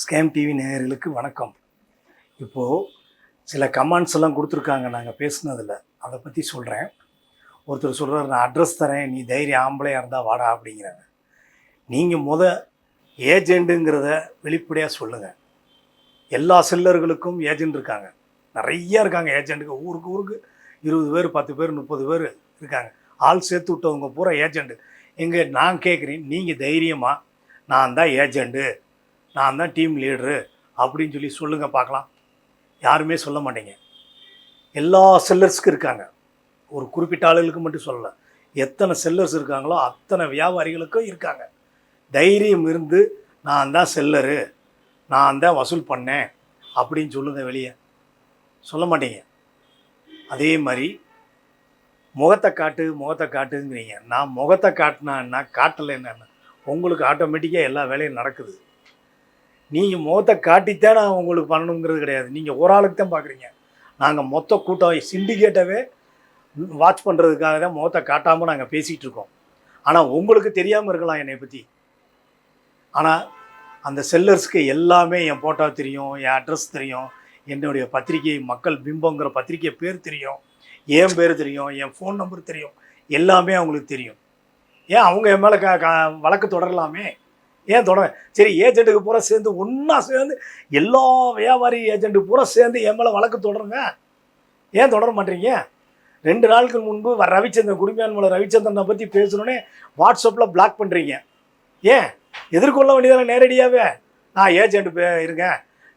Scam TV நேயர்களுக்கு வணக்கம். இப்போது சில கமெண்ட்ஸ் எல்லாம் கொடுத்துருக்காங்க. நாங்கள் பேசுனதில். அதை பற்றி சொல்கிறேன் ஒருத்தர் சொல்கிறார் நான் அட்ரஸ் தரேன். நீ தைரியம் ஆம்பளையாக இருந்தால் வாடா அப்படிங்கிறாங்க நீங்கள் முத ஏஜெண்டுங்கிறத வெளிப்படையாக சொல்லுங்கள் எல்லா செல்லர்களுக்கும் ஏஜெண்ட் இருக்காங்க. நிறையா இருக்காங்க ஏஜெண்ட்டுக்கு ஊருக்கு ஊருக்கு இருபது பேர் பத்து பேர் முப்பது பேர் இருக்காங்க. ஆள் சேர்த்து விட்டவங்க பூரா ஏஜெண்ட்டு எங்கே நான் கேட்குறேன் நீங்கள் தைரியமாக நான் தான் ஏஜெண்ட்டு நான் தான் டீம் லீடரு அப்படின்னு சொல்லி சொல்லுங்கள் பார்க்கலாம். யாருமே சொல்ல மாட்டேங்க. எல்லா செல்லர்ஸ்க்கும் இருக்காங்க. ஒரு குறிப்பிட்ட ஆளுகளுக்கு மட்டும் சொல்லலை. எத்தனை செல்லர்ஸ் இருக்காங்களோ அத்தனை வியாபாரிகளுக்கும் இருக்காங்க. தைரியம் இருந்து நான் தான் செல்லரு நான் தான் வசூல் பண்ணேன் அப்படின்னு சொல்லுங்கள் வெளியே. சொல்ல மாட்டீங்க. அதே மாதிரி முகத்தை காட்டு முகத்தை காட்டுங்கிறீங்க. நான் முகத்தை காட்டினா காட்டலை என்னென்ன உங்களுக்கு ஆட்டோமேட்டிக்காக எல்லா வேலையும் நடக்குது. நீங்கள் முகத்தை காட்டித்தான் நான் உங்களுக்கு பண்ணணுங்கிறது கிடையாது. நீங்கள் ஒரு ஆளுக்கு தான் பார்க்குறீங்க நாங்கள் மொத்த கூட்டம் சிண்டிகேட்டவே வாட்ச் பண்ணுறதுக்காக தான் முகத்தை காட்டாமல் நாங்கள் பேசிகிட்டு இருக்கோம். ஆனால் உங்களுக்கு தெரியாமல் இருக்கலாம் என்னை பற்றி ஆனால் அந்த செல்லர்ஸ்க்கு எல்லாமே என் ஃபோட்டோ தெரியும் என் அட்ரஸ் தெரியும் என்னுடைய பத்திரிகை மக்கள் பிம்பங்கிற பத்திரிகை பேர் தெரியும் என் பேர் தெரியும் என் ஃபோன் நம்பர் தெரியும் எல்லாமே அவங்களுக்கு தெரியும். ஏன் அவங்க என் மேலே க க- வழக்கு தொடரலாமே? ஏன் தொடரேன் சரி ஏஜென்ட்டுக்கு பூரா சேர்ந்து ஒன்றா சேர்ந்து எல்லா வியாபாரி ஏஜென்ட்டு பூரா சேர்ந்து என் மேலே வழக்கு தொடருங்க. ஏன் தொடர மாட்டீங்க? ரெண்டு நாளுக்கு முன்பு ரவிச்சந்திரன் குடிமையான் மூலம் ரவிச்சந்திரனை பற்றி பேசணுன்னே வாட்ஸ்அப்பில் பிளாக் பண்ணுறீங்க ஏன்? எதிர்கொள்ள வேண்டியதான நேரடியாகவே நான் ஏஜென்ட் பே இருங்க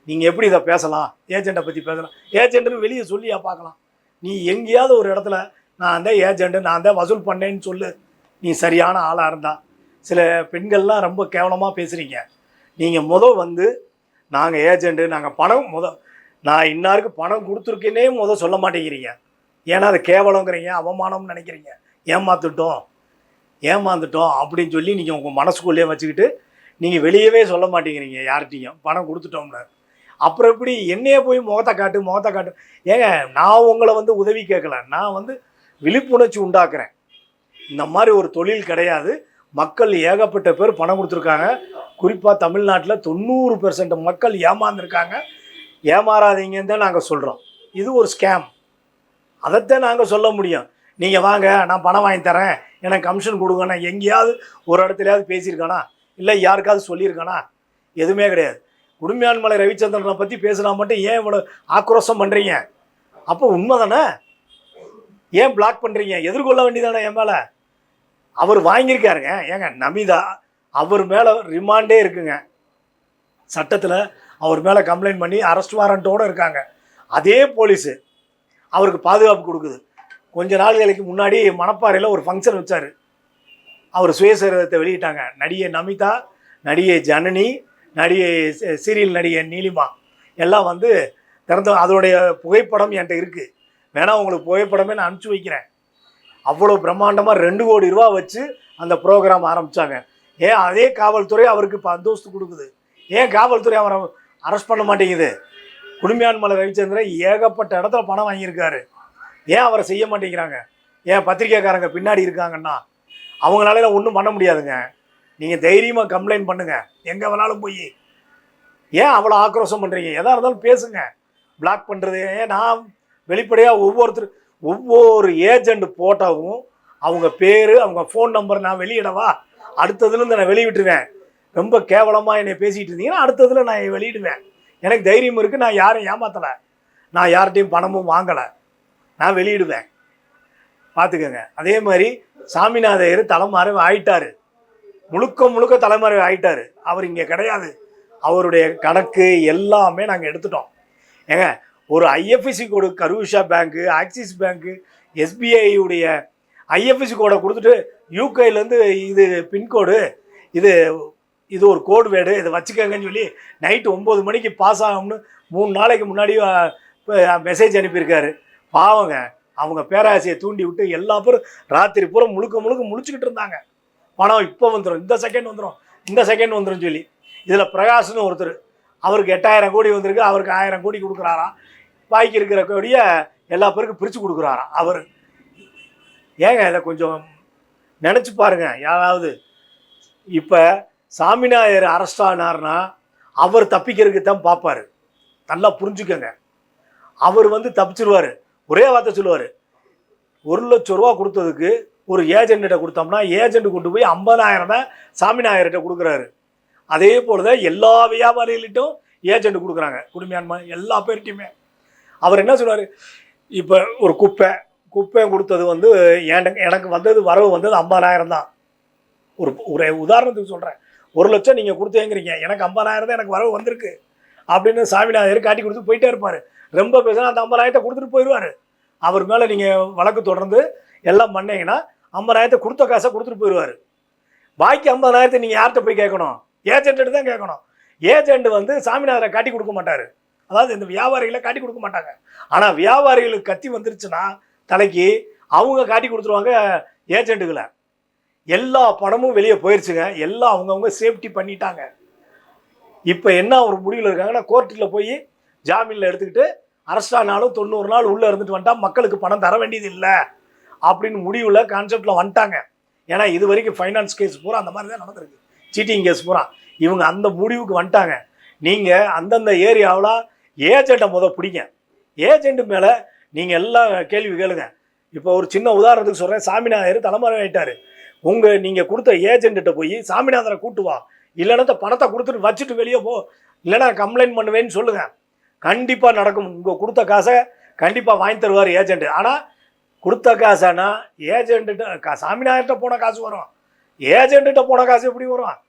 நீங்கள் எப்படி இதை பேசலாம்? ஏஜெண்ட்டை பற்றி பேசலாம். ஏஜென்ட்டுன்னு வெளியே சொல்லியா பார்க்கலாம். நீ எங்கேயாவது ஒரு இடத்துல நான் அந்த ஏஜென்ட்டு நான் தான் வசூல் பண்ணேன்னு சொல்லு. நீ சரியான ஆளாக இருந்தா. சில பெண்கள்லாம் ரொம்ப கேவலமாக பேசுகிறீங்க நீங்கள் முதல் வந்து நாங்கள் ஏஜென்ட்டு நாங்கள் பணம் முத நான் இன்னாருக்கு பணம் கொடுத்துருக்கேனே முதல் சொல்ல மாட்டேங்கிறீங்க. ஏன்னா அது கேவலங்கிறீங்க அவமானம்னு நினைக்கிறீங்க. ஏமாத்துட்டோம் ஏமாந்துட்டோம் அப்படின்னு சொல்லி நீங்கள் உங்கள் மனசுக்குள்ளேயே வச்சுக்கிட்டு நீங்கள் வெளியவே சொல்ல மாட்டேங்கிறீங்க யார்கிட்டையும். பணம் கொடுத்துட்டோம்னு. அப்புறம் எப்படி என்னையே போய் முகத்தை காட்டு முகத்தை காட்டு. ஏங்க நான் உங்களை வந்து உதவி கேட்கல. நான் வந்து விழிப்புணர்ச்சி உண்டாக்குறேன். இந்த மாதிரி ஒரு தொழில் கிடையாது. மக்கள் ஏகப்பட்ட பேர் பணம் கொடுத்துருக்காங்க. குறிப்பாக தமிழ்நாட்டில் தொண்ணூறு பெர்சன்ட் மக்கள் ஏமாந்துருக்காங்க. ஏமாறாதீங்கன்னு தான் நாங்கள் சொல்கிறோம் இது ஒரு ஸ்கேம் அதைத்தான் நாங்கள் சொல்ல முடியும். நீங்கள் வாங்க நான் பணம் வாங்கி தரேன். எனக்கு கமிஷன் கொடுங்கண்ணா எங்கேயாவது ஒரு இடத்துலையாவது பேசியிருக்கானா? இல்லை யாருக்காவது சொல்லியிருக்கானா? எதுவுமே கிடையாது. உடுமையான்மலை ரவிச்சந்திரனை பற்றி பேசினா மட்டும் ஏன் இவ்வளோ ஆக்ரோஷம் பண்ணுறீங்க அப்போ உண்மை தானே ஏன் பிளாக் பண்ணுறீங்க எதிர்கொள்ள வேண்டியதானே என் மேலே? அவர் வாங்கியிருக்காருங்க. ஏங்க நமிதா அவர் மேலே ரிமாண்டே இருக்குங்க. சட்டத்தில் அவர் மேலே கம்ப்ளைண்ட் பண்ணி அரெஸ்ட் வாரண்ட்டோடு இருக்காங்க. அதே போலீஸு அவருக்கு பாதுகாப்பு கொடுக்குது. கொஞ்ச நாள்களுக்கு முன்னாடி மணப்பாறையில் ஒரு ஃபங்க்ஷன் வச்சார். அவர் சுயசரிதத்தை வெளியிட்டாங்க. நடிகை நமிதா நடிகை ஜனனி நடிகை சீரியல் நடிகை நீலிமா எல்லாம் வந்து திறந்த அதோடைய புகைப்படம் என்கிட்ட இருக்குது வேணால் உங்களுக்கு புகைப்படமே நான் அனுப்பிச்சி வைக்கிறேன். அவ்வளோ பிரம்மாண்டமாக ரெண்டு கோடி ரூபா வச்சு அந்த ப்ரோக்ராம் ஆரம்பித்தாங்க ஏன் அதே காவல்துறை அவருக்கு இப்போ அந்தோஸ்து கொடுக்குது. ஏன் காவல்துறை அவரை அரெஸ்ட் பண்ண மாட்டேங்குது? குடும்பியான்மலை ரவிச்சந்திரன் ஏகப்பட்ட இடத்துல பணம் வாங்கியிருக்காரு. ஏன் அவரை செய்ய மாட்டேங்கிறாங்க? ஏன் பத்திரிக்கைக்காரங்க பின்னாடி இருக்காங்கன்னா? அவங்களால ஒன்றும் பண்ண முடியாதுங்க. நீங்கள் தைரியமாக கம்ப்ளைண்ட் பண்ணுங்கள் எங்கே வேணாலும் போய். ஏன் அவ்வளோ ஆக்ரோஷம் பண்ணுறீங்க எதாக இருந்தாலும் பேசுங்க. பிளாக் பண்ணுறது ஏன் நான் வெளிப்படையாக ஒவ்வொருத்தர் ஒவ்வொரு ஏஜெண்ட் போட்டோவும் அவங்க பேர் அவங்க ஃபோன் நம்பர் நான் வெளியிடவா? அடுத்ததுலேருந்து நான் வெளியிட்டுருவேன். ரொம்ப கேவலமாக என்னை பேசிகிட்டு இருந்தீங்கன்னா அடுத்ததில் நான் வெளியிடுவேன். எனக்கு தைரியம் இருக்குது நான் யாரையும் ஏமாத்தலை. நான் யார்கிட்டையும் பணமும் வாங்கலை. நான் வெளியிடுவேன். பார்த்துக்கோங்க. அதே மாதிரி சாமிநாதையர் தலைமறைவு ஆயிட்டார். முழுக்க முழுக்க தலைமறைவு ஆயிட்டார். அவர் இங்கே கிடையாது. அவருடைய கணக்கு எல்லாமே நாங்கள் எடுத்துட்டோம். ஏங்க ஒரு ஐஎஃப்எஸ்சி கோடு கருவிஷா பேங்க்கு ஆக்சிஸ் பேங்க்கு எஸ்பிஐயுடைய ஐஎஃப்எஸ்சி கோடை கொடுத்துட்டு யூகேலேருந்து இது பின்கோடு இது இது ஒரு கோடு வேர்டு இதை வச்சுக்கோங்கன்னு சொல்லி நைட்டு ஒம்பது மணிக்கு பாஸ் ஆகும்னு மூணு நாளைக்கு முன்னாடி மெசேஜ் அனுப்பியிருக்காரு. பாவங்க அவங்க பேராசையை தூண்டி விட்டு எல்லா பேரும் ராத்திரி பூரா முழுக்க முழுக்க முழிச்சுக்கிட்டு இருந்தாங்க. பணம் இப்போ வந்துடும் இந்த செகண்ட் வந்துடும் இந்த செகண்ட் வந்துடும் சொல்லி. இதில் பிரகாஷ்னு ஒருத்தர் அவருக்கு எட்டாயிரம் கோடி வந்திருக்கு அவருக்கு ஆயிரம் கோடி கொடுக்குறாராம். பாக்கி இருக்கிற கொடிய எல்லா பேருக்கும் பிரித்து கொடுக்குறாராம். அவர். ஏங்க இதை கொஞ்சம் நினச்சி பாருங்க. யாராவது இப்போ சாமிநாயர் அரெஸ்ட் ஆனார்னா அவர் தப்பிக்கிறதுக்கு தான் பார்ப்பாரு. நல்லா புரிஞ்சுக்கோங்க. அவர் வந்து தப்பிச்சிருவார். ஒரே வார்த்தை சொல்லுவார். ஒரு லட்ச ரூபா கொடுத்ததுக்கு ஒரு ஏஜென்ட்ட கொடுத்தோம்னா ஏஜென்ட் கொண்டு போய் ஐம்பதாயிரம் தான் சாமிநாயர்கிட்ட கொடுக்குறாரு. அதே போல தான் எல்லா வியாபாரிகள்கிட்டும் ஏஜென்ட் கொடுக்குறாங்க. குடும்பியான்மா எல்லா பேர்கிட்டையுமே. அவர் என்ன சொல்றாரு? இப்போ ஒரு குப்பை குப்பை கொடுத்தது வந்து எனக்கு வந்தது வரவு வந்தது ஐம்பதாயிரம் தான். ஒரு ஒரு உதாரணத்துக்கு சொல்கிறேன் ஒரு லட்சம் நீங்கள் கொடுத்தேங்கிறீங்க. எனக்கு ஐம்பதாயிரம் தான் எனக்கு வரவு வந்திருக்கு. அப்படின்னு சாமிநாதர் காட்டி கொடுத்து போயிட்டே இருப்பார். ரொம்ப பேசினா அந்த ஐம்பதாயிரத்தை கொடுத்துட்டு போயிடுவார். அவர் மேலே நீங்கள் வழக்கு தொடர்ந்து எல்லாம் பண்ணீங்கன்னா ஐம்பதாயிரத்தை கொடுத்த காசை கொடுத்துட்டு போயிடுவார். பாக்கி ஐம்பதாயிரத்தை நீங்கள் யார்கிட்ட போய் கேட்கணும்? ஏஜென்ட்டு தான் கேட்கணும். ஏஜென்ட் வந்து சாமிநாதரை காட்டி கொடுக்க மாட்டார். அதாவது இந்த வியாபாரிகளை காட்டி கொடுக்க மாட்டாங்க. ஆனால் வியாபாரிகளுக்கு கத்தி வந்துருச்சுன்னா தலைக்கு அவங்க காட்டி கொடுத்துருவாங்க ஏஜென்ட்டுகளை எல்லா பணமும் வெளியே போயிடுச்சுங்க எல்லாம் அவங்கவுங்க சேஃப்டி பண்ணிட்டாங்க. இப்போ என்ன ஒரு முடிவில் இருக்காங்கன்னா கோர்ட்டில் போய் ஜாமீனில் எடுத்துக்கிட்டு அரெஸ்ட் ஆனாலும் தொண்ணூறு நாள் உள்ளே இருந்துட்டு வந்துட்டால் மக்களுக்கு பணம் தர வேண்டியது இல்லை அப்படின்னு முடிவில் கான்செப்டில் வந்துட்டாங்க. ஏன்னா இது வரைக்கும் ஃபைனான்ஸ் கேஸ் பூரா அந்த மாதிரி தான் நடந்திருக்கு. சீட்டிங் கேஸ் பூரா. இவங்க அந்த முடிவுக்கு வந்துட்டாங்க. நீங்கள் அந்தந்த ஏரியாவில் ஏஜெண்ட்டை முத பிடிங்க. ஏஜெண்ட்டு மேலே நீங்கள் எல்லாம் கேள்வி கேளுங்க. இப்போ ஒரு சின்ன உதாரணத்துக்கு சொல்கிறேன் சாமிநாதர் தலைமுறை ஆகிட்டார் உங்கள் நீங்கள் கொடுத்த ஏஜென்ட்ட போய் சாமிநாதரை கூட்டு வா. இல்லைன்னா இந்த பணத்தை கொடுத்துட்டு வச்சுட்டு வெளியே போ. இல்லைன்னா கம்ப்ளைண்ட் பண்ணுவேன்னு சொல்லுங்கள் கண்டிப்பாக நடக்கும். உங்கள் கொடுத்த காசை கண்டிப்பாக வாங்கி தருவார் ஏஜென்ட். ஆனால் கொடுத்த காசானா ஏஜென்ட்டு சாமிநாதர்கிட்ட போன காசு வரும். ஏஜென்ட்டு போன காசு எப்படி வரும்?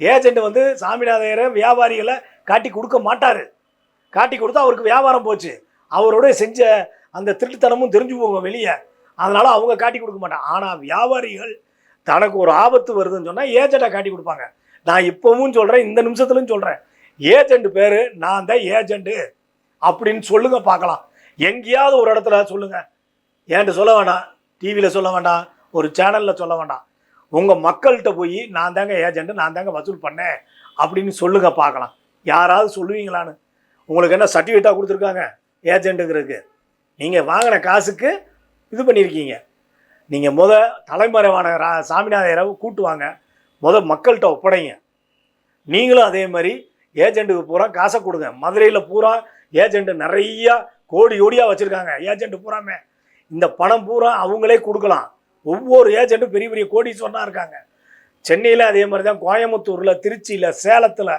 ஏஜெண்ட் வந்து சாமிநாதையரை வியாபாரிகளை காட்டி கொடுக்க மாட்டார். காட்டி கொடுத்தா அவருக்கு வியாபாரம் போச்சு. அவரோட செஞ்ச அந்த திருட்டுத்தனமும் தெரிஞ்சு போங்க வெளியே. அதனால் அவங்க காட்டி கொடுக்க மாட்டாங்க. ஆனால் வியாபாரிகள் தனக்கு ஒரு ஆபத்து வருதுன்னு சொன்னால் ஏஜெண்ட்டை காட்டி கொடுப்பாங்க. நான் இப்போவும் சொல்கிறேன் இந்த நிமிஷத்துலையும் சொல்கிறேன் ஏஜெண்ட் பேர் நான் தான் ஏஜென்ட்டு அப்படின்னு சொல்லுங்கள் பார்க்கலாம். எங்கேயாவது ஒரு இடத்துல சொல்லுங்கள் ஏன்ட்டு சொல்ல வேண்டாம். டிவியில் சொல்ல வேண்டாம். ஒரு சேனலில் சொல்ல வேண்டாம். உங்கள் மக்கள்கிட்ட போய் நான் தாங்க ஏஜெண்ட்டு நான் தாங்க வசூல் பண்ணேன் அப்படின்னு சொல்லுங்க பார்க்கலாம். யாராவது சொல்லுவீங்களான்னு? உங்களுக்கு என்ன சர்டிஃபிகேட்டாக கொடுத்துருக்காங்க? ஏஜென்ட்டுங்கிறதுக்கு நீங்கள் வாங்கின காசுக்கு இது பண்ணியிருக்கீங்க. நீங்கள் முத தலைமறைவான ரா சாமிநாதையரை கூட்டுவாங்க முத மக்கள்கிட்ட ஒப்படைங்க. நீங்களும் அதே மாதிரி ஏஜென்ட்டுக்கு பூரா காசை கொடுங்க. மதுரையில் பூரா ஏஜெண்ட்டு நிறையா கோடி கோடியாக வச்சுருக்காங்க. ஏஜென்ட்டு பூராமே. இந்த பணம் பூரா அவங்களே கொடுக்கலாம். ஒவ்வொரு ஏஜென்ட்டும் பெரிய பெரிய கோடி கோடீஸ்வரனாக இருக்காங்க. சென்னையில் அதே மாதிரி தான் கோயம்புத்தூரில் திருச்சியில் சேலத்தில்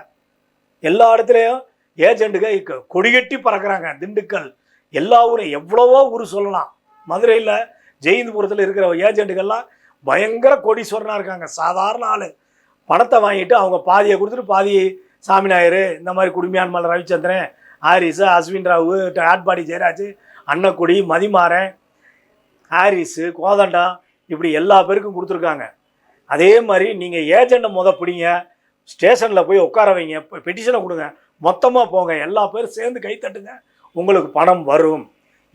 எல்லா இடத்துலையும் ஏஜென்ட்டுக கொடிகட்டி பறக்கிறாங்க திண்டுக்கல். எல்லா ஊரும் எவ்வளவோ ஊர் சொல்லலாம். மதுரையில் ஜெயந்திபுரத்தில் இருக்கிற ஏஜென்ட்டுகள்லாம் பயங்கர கோடீஸ்வரனாக இருக்காங்க. சாதாரண ஆள். பணத்தை வாங்கிட்டு அவங்க பாதியை கொடுத்துட்டு பாதி சாமிநாயர் இந்த மாதிரி குடும்பியான் ரவிச்சந்திரன் ஹாரிஸு அஸ்வின் ராவு ஆட்பாடி ஜெயராஜ் அன்னக்குடி மதிமாறன் ஹாரிஸு கோதண்டா இப்படி எல்லா பேருக்கும் கொடுத்துருக்காங்க. அதே மாதிரி நீங்கள் ஏஜெண்டை முத பிடிங்க ஸ்டேஷனில் போய் உட்கார வைங்க பெட்டிஷனை கொடுங்க. மொத்தமாக போங்க. எல்லா பேரும் சேர்ந்து கை தட்டுங்க. உங்களுக்கு பணம் வரும்.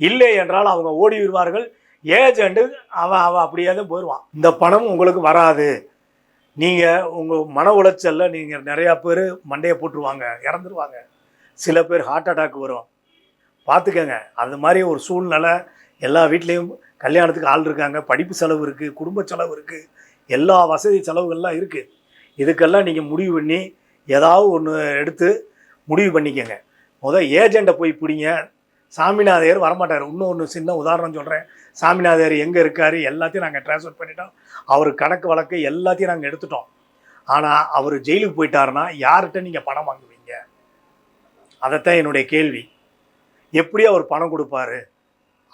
இல்லை என்றால் அவங்க ஓடி விடுவார்கள் ஏஜெண்ட்டு அவன் அவன் அப்படியே தான் போயிடுவான் இந்த பணம் உங்களுக்கு வராது. நீங்கள் உங்கள் மன உளைச்சலில் நீங்கள் நிறையா பேர் மண்டையை போட்டுருவாங்க இறந்துருவாங்க. சில பேர் ஹார்ட் அட்டாக் வரும். பார்த்துக்கங்க. அது மாதிரி ஒரு சூழ்நிலை எல்லா வீட்லேயும் கல்யாணத்துக்கு ஆள் இருக்காங்க. படிப்பு செலவு இருக்குது குடும்ப செலவு இருக்குது எல்லா வசதி செலவுகள்லாம் இருக்குது இதுக்கெல்லாம் நீங்கள் முடிவு பண்ணி ஏதாவது ஒன்று எடுத்து முடிவு பண்ணிக்கங்க. முதல் ஏஜெண்ட்டை போய் பிடிங்க. சாமிநாதையர் வரமாட்டார். இன்னொன்று சின்ன உதாரணம் சொல்கிறேன் சாமிநாதையர் எங்கே இருக்கார்? எல்லாத்தையும் நாங்கள் ட்ரான்ஸ்ஃபர் பண்ணிட்டோம். அவர் கணக்கு வழக்கு எல்லாத்தையும் நாங்கள் எடுத்துட்டோம். ஆனால் அவர் ஜெயிலுக்கு போயிட்டாருன்னா யார்கிட்ட நீங்கள் பணம் வாங்குவீங்க? அதைத்தான் என்னுடைய கேள்வி. எப்படி அவர் பணம் கொடுப்பாரு?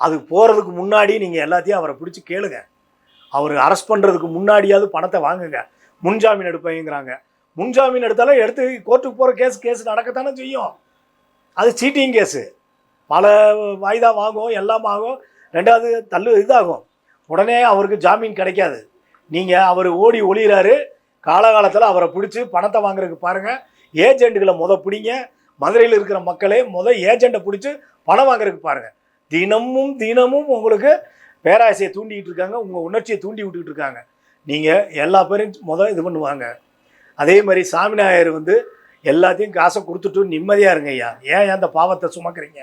அது போகிறதுக்கு முன்னாடி நீங்கள் எல்லாத்தையும் அவரை பிடிச்சி கேளுங்க. அவர் அரெஸ்ட் பண்ணுறதுக்கு முன்னாடியாவது பணத்தை வாங்குங்க. முன்ஜாமீன் எடுப்பேங்கிறாங்க. முன்ஜாமீன் எடுத்தாலும் எடுத்து கோர்ட்டுக்கு போகிற கேஸ் கேஸ் நடக்கத்தானே செய்யும். அது சீட்டிங் கேஸு பல வாய்தா வாங்கும் எல்லாம் ஆகும் ரெண்டாவது தள்ளு இதாகும். உடனே அவருக்கு ஜாமீன் கிடைக்காது. நீங்கள் அவர் ஓடி ஒளிகிறாரு காலகாலத்தில் அவரை பிடிச்சி பணத்தை வாங்குறதுக்கு பாருங்கள் ஏஜென்ட்டுகளை முத பிடிங்க. மதுரையில் இருக்கிற மக்களே முத ஏஜெண்ட்டை பிடிச்சி பணம் வாங்குறதுக்கு பாருங்கள் தினமும் தினமும் உங்களுக்கு பேராசையை தூண்டிக்கிட்டு இருக்காங்க. உங்கள் உணர்ச்சியை தூண்டி விட்டுக்கிட்டு இருக்காங்க. நீங்கள் எல்லா பேரும் முத இது பண்ணுவாங்க. அதே மாதிரி சாமிநாயர் வந்து எல்லாத்தையும் காசை கொடுத்துட்டு நிம்மதியாக இருங்க ஐயா ஏன் அந்த பாவத்தை சுமக்கிறீங்க?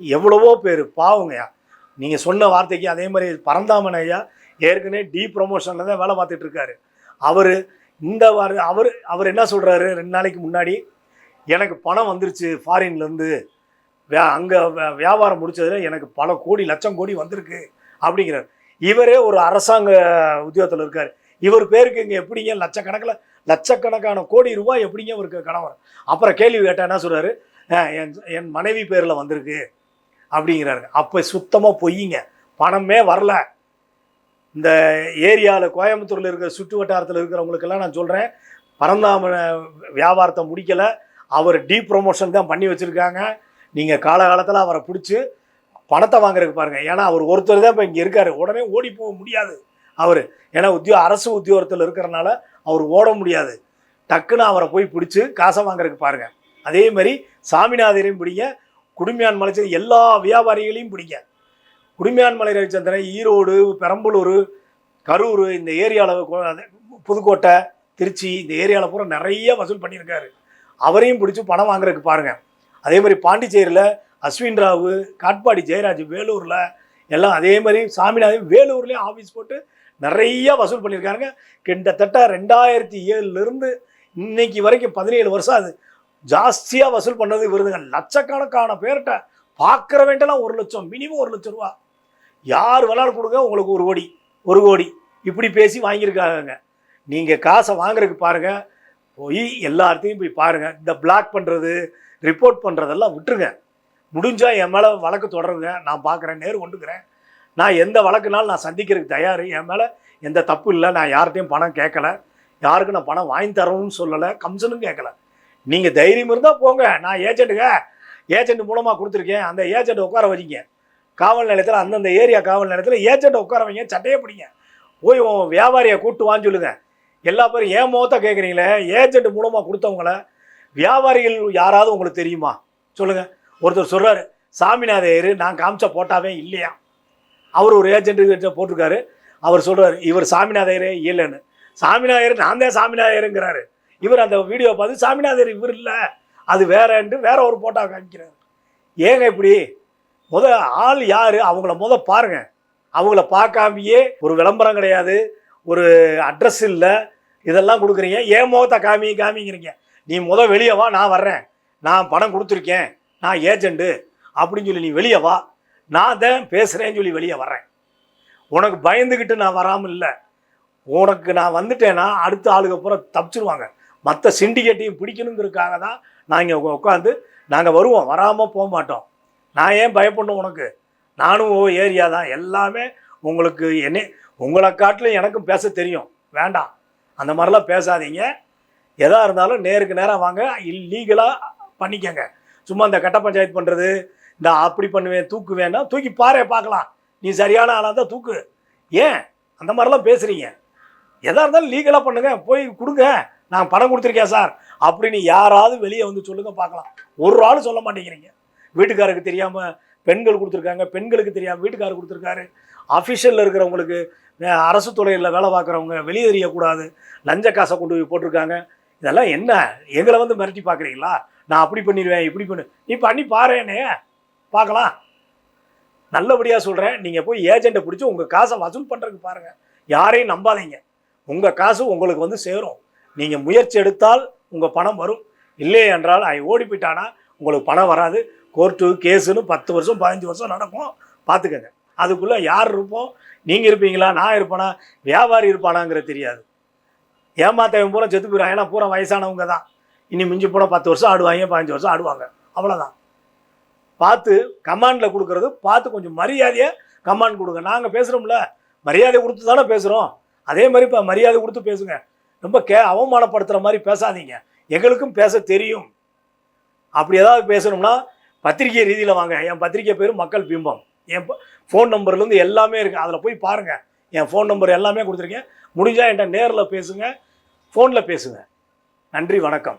எவ்வளவோ பேர் பாவங்கய்யா. நீங்கள் சொன்ன வார்த்தைக்கு அதே மாதிரி பரந்தாமன் ஐயா ஏற்கனவே டி ப்ரொமோஷனில் தான் வேலை பார்த்துட்டு இருக்காரு. அவர் இந்த வார அவர் அவர் என்ன சொல்கிறாரு ரெண்டு நாளைக்கு முன்னாடி எனக்கு பணம் வந்துருச்சு ஃபாரின்லேருந்து வே அங்கே வியாபாரம் முடித்ததில் எனக்கு பல கோடி லட்சம் கோடி வந்திருக்கு அப்படிங்கிறார். இவரே ஒரு அரசாங்க உத்தியோகத்தில் இருக்கார். இவர் பேருக்கு இங்கே எப்படிங்க? லட்சக்கணக்கில் லட்சக்கணக்கான கோடி ரூபாய் எப்படிங்க இவருக்கு கணவர் அப்புறம் கேள்வி கேட்டால் என்ன சொல்கிறாரு என் என் மனைவி பேரில் வந்திருக்கு. அப்படிங்கிறாரு. அப்போ சுத்தமாக பொய்யுங்க பணமே வரல. இந்த ஏரியாவில் கோயம்புத்தூரில் இருக்கிற சுற்று வட்டாரத்தில் இருக்கிறவங்களுக்கெல்லாம் நான் சொல்கிறேன் பரந்தாம வியாபாரத்தை முடிக்கலை. அவர் டீ ப்ரொமோஷன் தான் பண்ணி வச்சுருக்காங்க. நீங்கள் காலகாலத்தில் அவரை பிடிச்சி பணத்தை வாங்குறதுக்கு பாருங்கள் ஏன்னா அவர் ஒருத்தர் தான் இப்போ இங்கே இருக்கார். உடனே ஓடி போக முடியாது அவர். ஏன்னா உத்தியோ அரசு உத்தியோகத்தில் இருக்கிறனால அவர் ஓட முடியாது. டக்குன்னு அவரை போய் பிடிச்சி காசை வாங்குறதுக்கு பாருங்கள் அதே மாதிரி சாமிநாதரையும் பிடிங்க குடுமையான் மலைச்சல் எல்லா வியாபாரிகளையும் பிடிங்க. குடுமையான் மலை ரவிச்சந்திரன் ஈரோடு பெரம்பலூர் கரூர் இந்த ஏரியாவில் புதுக்கோட்டை திருச்சி இந்த ஏரியாவில் பூரா நிறைய வசூல் பண்ணியிருக்காரு. அவரையும் பிடிச்சி பணம் வாங்குறதுக்கு பாருங்கள் அதே மாதிரி பாண்டிச்சேரியில் அஸ்வின் ராவு காட்பாடி ஜெயராஜ் வேலூரில் எல்லாம் அதே மாதிரி சாமிநாதன் வேலூர்லேயும் ஆஃபீஸ் போட்டு நிறைய வசூல் பண்ணியிருக்காங்க. கிட்டத்தட்ட ரெண்டாயிரத்தி ஏழுலேருந்து இன்னைக்கு வரைக்கும் பதினேழு வருஷம் அது ஜாஸ்தியாக வசூல் பண்ணது விருதுங்க லட்சக்கணக்கான பேர்கிட்ட பார்க்குறவன்ட்டெல்லாம் ஒரு லட்சம் மினிமம் ஒரு லட்சம் ரூபா. யார் வேணாலும் கொடுங்க உங்களுக்கு ஒரு கோடி ஒரு கோடி. இப்படி பேசி வாங்கியிருக்காங்க நீங்கள் காசை வாங்குறதுக்கு பாருங்கள் போய் எல்லாத்தையும் போய் பாருங்கள் இந்த பிளாக் பண்ணுறது ரிப்போர்ட் பண்ணுறதெல்லாம் விட்டுருங்க. முடிஞ்சால் என் மேலே வழக்கு தொடருங்க. நான் பார்க்குறேன் நேரு கொண்டுக்கிறேன். நான் எந்த வழக்குனாலும் நான் சந்திக்கிறதுக்கு தயார். என் மேலே எந்த தப்பு இல்லை. நான் யார்கிட்டையும் பணம் கேட்கல. யாருக்கும் நான் பணம் வாங்கி தரணும்னு சொல்லலை. கம்சனும் கேட்கல. நீங்கள் தைரியம் இருந்தால் போங்க. நான் ஏஜென்ட்டுங்க ஏஜென்ட் மூலமாக கொடுத்துருக்கேன். அந்த ஏஜென்ட் உட்கார வச்சிங்க. காவல் நிலையத்தில் அந்தந்த ஏரியா காவல் நிலையத்தில் ஏஜென்ட் உட்கார வைங்க. சட்டையே பிடிங்க. போய் உன் வியாபாரியை கூப்பிட்டு வான்னு சொல்லுங்க. எல்லா பேரும் ஏன் முகத்தை கேட்குறீங்களே ஏஜென்ட் மூலமாக கொடுத்தவங்கள வியாபாரிகள் யாராவது உங்களுக்கு தெரியுமா? சொல்லுங்கள் ஒருத்தர் சொல்கிறாரு சாமிநாதையர் நான் காமிச்ச போட்டாவே இல்லையா? அவர் ஒரு ஏஜென்ட் போட்டிருக்காரு. அவர் சொல்கிறார் இவர் சாமிநாதையரே இல்லைன்னு. சாமிநாதையர் நான் தான் சாமிநாதையருங்கிறாரு இவர் அந்த வீடியோ பார்த்து சாமிநாதையர் இவர் இல்லை. அது வேறன்ட்டு வேற ஒரு போட்டோ காமிக்கிறார். ஏங்க இப்படி? முத ஆள் யார்? அவங்கள முத பாருங்க. அவங்கள பார்க்காமையே ஒரு விளம்பரம் கிடையாது. ஒரு அட்ரஸ் இல்லை. இதெல்லாம் கொடுக்குறீங்க. ஏன் முகத்தை காமி காமிங்கிறீங்க? நீ முத வெளியே வா நான் வர்றேன். நான் பணம் கொடுத்துருக்கேன். நான் ஏஜெண்ட்டு அப்படின்னு சொல்லி நீ வெளியே வா. நான் தான் பேசுகிறேன்னு சொல்லி வெளியே வர்றேன். உனக்கு பயந்துக்கிட்டு நான் வராமல் இல்லை. உனக்கு நான் வந்துட்டேன்னா அடுத்த ஆளுக்கு அப்புறம் தப்பிச்சிருவாங்க. மற்ற சிண்டிகேட்டையும் பிடிக்கணுங்கிறதுக்காக தான் நான் இங்கே உட்காந்து நாங்கள் வருவோம். வராமல் போக மாட்டோம். நான் ஏன் பயப்படணும் உனக்கு? நானும் ஓ ஏரியா தான். எல்லாமே உங்களுக்கு என்ன உங்களை காட்டிலும் எனக்கும் பேச தெரியும். வேண்டாம். அந்த மாதிரிலாம் பேசாதீங்க. எதாக இருந்தாலும் நேருக்கு நேராக வாங்க. இல்லீகலாக பண்ணிக்கங்க. சும்மா இந்த கட்ட பஞ்சாயத்து பண்ணுறது இந்த அப்படி பண்ணுவேன் தூக்குவேன்னா தூக்கி பாரு பார்க்கலாம். நீ சரியான ஆளாக தான் தூக்கு. ஏன்? அந்த மாதிரிலாம் பேசுகிறீங்க எதாக இருந்தாலும் லீகலாக பண்ணுங்க போய் கொடுங்க. நான் பணம் கொடுத்துருக்கேன் சார். அப்படின்னு யாராவது வெளியே வந்து சொல்லுங்க பார்க்கலாம். ஒரு ஆள் சொல்ல மாட்டேங்கிறீங்க. வீட்டுக்காருக்கு தெரியாமல் பெண்கள் கொடுத்துருக்காங்க பெண்களுக்கு தெரியாமல் வீட்டுக்காரர் கொடுத்துருக்காரு. அஃபிஷியலில் இருக்கிறவங்களுக்கு அரசு துறையில் வேலை பார்க்குறவங்க வெளியே தெரியக்கூடாது. லஞ்ச காசை கொண்டு போய் போட்டிருக்காங்க. இதெல்லாம் என்ன? எங்களை வந்து மிரட்டி பார்க்குறீங்களா? நான் அப்படி பண்ணிடுவேன் இப்படி பண்ணு. நீ பண்ணி பாருன்னே பார்க்கலாம். நல்லபடியாக சொல்கிறேன் நீங்கள் போய் ஏஜெண்ட்டை பிடிச்சி உங்கள் காசை வசூல் பண்ணுறதுக்கு பாருங்கள் யாரையும் நம்பாதீங்க. உங்கள் காசு உங்களுக்கு வந்து சேரும். நீங்கள் முயற்சி எடுத்தால் உங்கள் பணம் வரும். இல்லை என்றால் ஐ ஓடி போயிட்டானா உங்களுக்கு பணம் வராது. கோர்ட்டு கேஸுன்னு பத்து வருஷம் பதினஞ்சு வருஷம் நடக்கும். பார்த்துக்கங்க. அதுக்குள்ளே யார் இருப்போம்? நீங்கள் இருப்பீங்களா? நான் இருப்பேனா? வியாபாரி இருப்பானாங்கிற தெரியாது. ஏமாத்தவன் பூரா செத்து போயிடும் ஏன்னா பூரா வயசானவங்க தான். இனி மிஞ்சி போனால் பத்து வருஷம் ஆடுவாங்க பதினஞ்சு வருஷம் ஆடுவாங்க. அவ்வளோதான் பார்த்து கமாண்டில் கொடுக்குறது பார்த்து கொஞ்சம் மரியாதையை கமாண்ட் கொடுங்க. நாங்கள் பேசுகிறோம்ல மரியாதை கொடுத்து தானே பேசுகிறோம் அதே மாதிரி இப்போ மரியாதை கொடுத்து பேசுங்க. ரொம்ப கே அவமானப்படுத்துகிற மாதிரி பேசாதீங்க. எங்களுக்கும் பேச தெரியும். அப்படி ஏதாவது பேசணும்னா பத்திரிகை ரீதியில் வாங்க. என் பத்திரிகை பேர் மக்கள் பிம்பம். என் ஃபோன் நம்பர்லேருந்து எல்லாமே இருக்குது அதில் போய் பாருங்கள் என் ஃபோன் நம்பர் எல்லாமே கொடுத்துருக்கேன். முடிஞ்சால் என்கிட்ட நேரில் பேசுங்க ஃபோனில் பேசுங்க. நன்றி வணக்கம்.